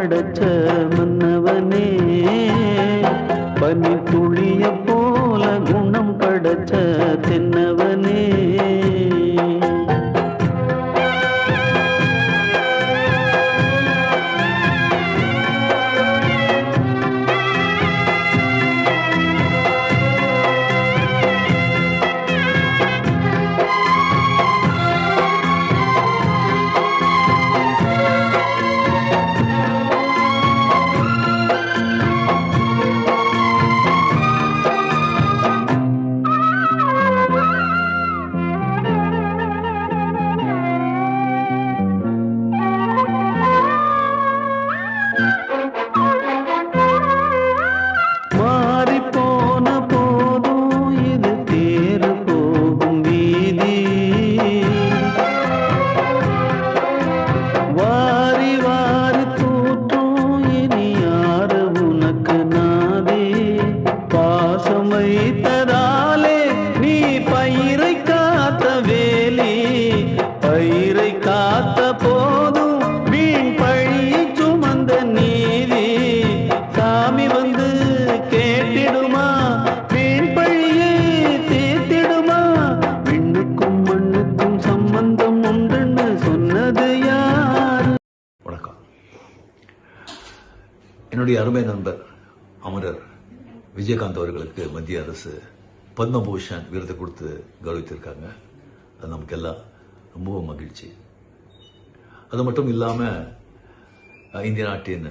படைச்ச மன்னவனே. பனி துளிய போல குணம் படைச்ச தென்னவனே. Música என்னுடைய அருமை நண்பர் அமரர் விஜயகாந்த் அவர்களுக்கு மத்திய அரசு பத்மபூஷன் விருது கொடுத்து கௌரவித்திருக்காங்க. அது நமக்கு எல்லாம் ரொம்பவும் மகிழ்ச்சி. அது மட்டும் இல்லாமல் இந்திய நாட்டின்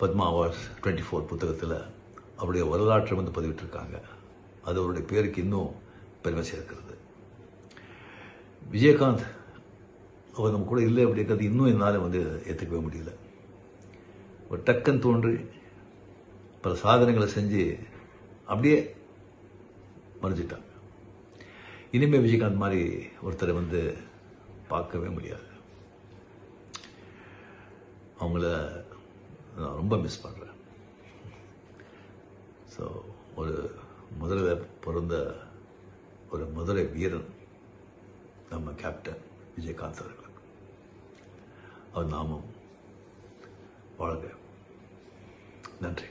பத்மா அவார்ட்ஸ் டுவெண்ட்டி ஃபோர் புத்தகத்தில் அவருடைய வரலாற்றை வந்து பதிவிட்டிருக்காங்க. அது அவருடைய பேருக்கு இன்னும் பெருமை சேர்க்கிறது. விஜயகாந்த் அவர் நம்ம கூட இல்லை அப்படிங்கிறது இன்னும் என்னால் வந்து ஏற்றுக்கவே முடியல. ஒரு டக்குன்னு தோன்றி பல சாதனைகளை செஞ்சு அப்படியே மறைஞ்சிட்டாங்க. இனிமே விஜயகாந்த் மாதிரி ஒருத்தரை வந்து பார்க்கவே முடியாது. அவங்கள நான் ரொம்ப மிஸ் பண்ணுறேன் ஸோ ஒரு முதலில் பிறந்த ஒரு மதுரை வீரன் நம்ம கேப்டன் விஜயகாந்த் அவர்கள். அவர் நாமும் வாழ்க நன்றி